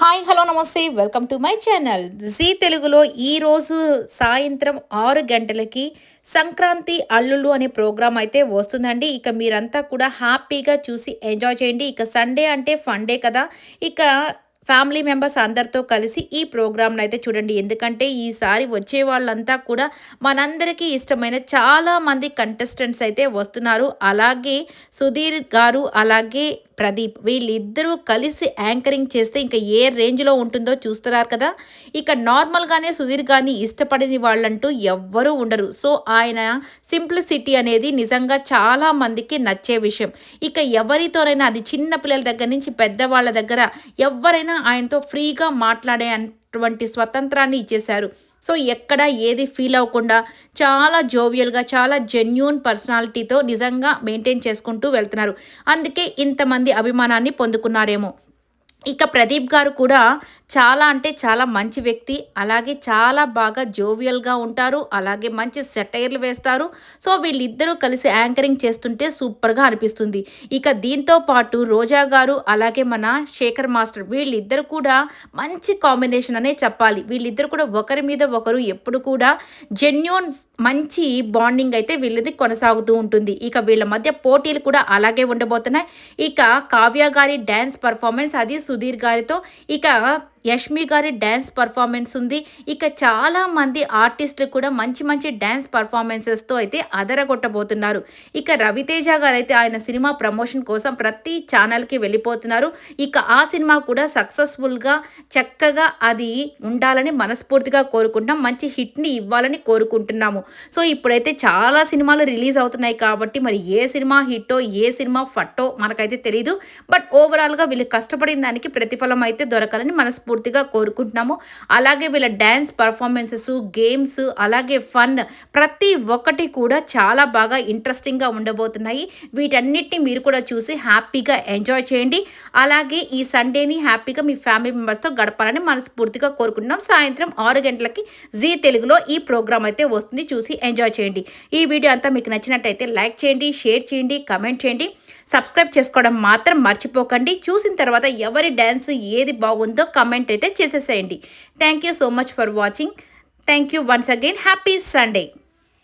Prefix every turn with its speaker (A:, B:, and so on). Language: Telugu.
A: హాయ్ హలో నమస్తే. Welcome to my channel. Zee తెలుగులో ఈరోజు సాయంత్రం ఆరు గంటలకి సంక్రాంతి అల్లుళ్ళు అనే ప్రోగ్రాం అయితే వస్తుందండి. ఇక మీరంతా కూడా హ్యాపీగా చూసి ఎంజాయ్ చేయండి. ఇక సండే అంటే ఫండే కదా. ఇక ఫ్యామిలీ మెంబర్స్ అందరితో కలిసి ఈ ప్రోగ్రామ్ను అయితే చూడండి. ఎందుకంటే ఈసారి వచ్చే వాళ్ళంతా కూడా మనందరికీ ఇష్టమైన చాలామంది కంటెస్టెంట్స్ అయితే వస్తున్నారు. అలాగే సుధీర్ గారు అలాగే ప్రదీప్. వీళ్ళిద్దరూ కలిసి యాంకరింగ్ చేస్తే ఇంకా ఏ రేంజ్లో ఉంటుందో చూస్తున్నారు కదా. ఇక నార్మల్గానే సుధీర్ గారిని ఇష్టపడని వాళ్ళంటూ ఎవ్వరూ ఉండరు. సో ఆయన సింప్లిసిటీ అనేది నిజంగా చాలా మందికి నచ్చే విషయం. ఇక ఎవరితోనైనా అది చిన్న పిల్లల దగ్గర నుంచి పెద్దవాళ్ళ దగ్గర ఎవరైనా ఆయనతో ఫ్రీగా మాట్లాడే అటువంటి స్వతంత్రాన్ని ఇచ్చేశారు. సో ఎక్కడ ఏది ఫీల్ అవ్వకుండా చాలా జోవియల్గా చాలా జెన్యున్ పర్సనాలిటీతో నిజంగా మెయింటైన్ చేసుకుంటూ వెళ్తున్నారు. అందుకే ఇంతమంది అభిమానాన్ని పొందుకున్నారేమో. ఇక ప్రదీప్ గారు కూడా చాలా అంటే చాలా మంచి వ్యక్తి అలాగే చాలా బాగా జోవియల్గా ఉంటారు అలాగే మంచి సెటైర్లు వేస్తారు. సో వీళ్ళిద్దరూ కలిసి యాంకరింగ్ చేస్తుంటే సూపర్గా అనిపిస్తుంది. ఇక దీంతో పాటు రోజా గారు అలాగే మన శేఖర్ మాస్టర్ వీళ్ళిద్దరు కూడా మంచి కాంబినేషన్ అనే చెప్పాలి. వీళ్ళిద్దరు కూడా ఒకరి మీద ఒకరు ఎప్పుడు కూడా జెన్యున్ మంచి బాండింగ్ అయితే వీళ్ళది కొనసాగుతూ ఉంటుంది. ఇక వీళ్ళ మధ్య పోటీలు కూడా అలాగే ఉండబోతున్నాయి. ఇక కావ్య గారి డ్యాన్స్ పర్ఫార్మెన్స్ అది సుధీర్ గారితో. ఇక యష్మి గారి డ్యాన్స్ పర్ఫార్మెన్స్ ఉంది. ఇక చాలామంది ఆర్టిస్టులు కూడా మంచి మంచి డ్యాన్స్ పర్ఫార్మెన్సెస్తో అయితే అదరగొట్టబోతున్నారు. ఇక రవితేజ గారు అయితే ఆయన సినిమా ప్రమోషన్ కోసం ప్రతి ఛానల్కి వెళ్ళిపోతున్నారు. ఇక ఆ సినిమా కూడా సక్సెస్ఫుల్గా చక్కగా అది ఉండాలని మనస్ఫూర్తిగా కోరుకుంటున్నాం. మంచి హిట్ని ఇవ్వాలని కోరుకుంటున్నాము. సో ఇప్పుడైతే చాలా సినిమాలు రిలీజ్ అవుతున్నాయి కాబట్టి మరి ఏ సినిమా హిట్టో ఏ సినిమా ఫట్టో మనకైతే తెలియదు బట్ ఓవరాల్గా వీళ్ళు కష్టపడిన దానికి ప్రతిఫలం అయితే దొరకాలని మనస్ఫూర్తి మనస్ఫూర్తిగా కోరుకుంటున్నాము. అలాగే వీళ్ళ డ్యాన్స్ పర్ఫార్మెన్సెస్ గేమ్స్ అలాగే ఫన్ ప్రతి ఒక్కటి కూడా చాలా బాగా ఇంట్రెస్టింగ్గా ఉండబోతున్నాయి. వీటన్నిటిని మీరు కూడా చూసి హ్యాపీగా ఎంజాయ్ చేయండి. అలాగే ఈ సండేని హ్యాపీగా మీ ఫ్యామిలీ మెంబర్స్తో గడపాలని మనస్ఫూర్తిగా కోరుకుంటున్నాం. సాయంత్రం ఆరు గంటలకి జీ తెలుగులో ఈ ప్రోగ్రామ్ అయితే వస్తుంది. చూసి ఎంజాయ్ చేయండి. ఈ వీడియో అంతా మీకు నచ్చినట్టయితే లైక్ చేయండి షేర్ చేయండి కమెంట్ చేయండి. సబ్స్క్రైబ్ చేసుకోవడం మాత్రం మర్చిపోకండి. చూసిన తర్వాత ఎవరి డ్యాన్స్ ఏది బాగుందో కమెంట్ కామెంట్ అయితే చేసేసేయండి. Thank you so much for watching thank you once again happy Sunday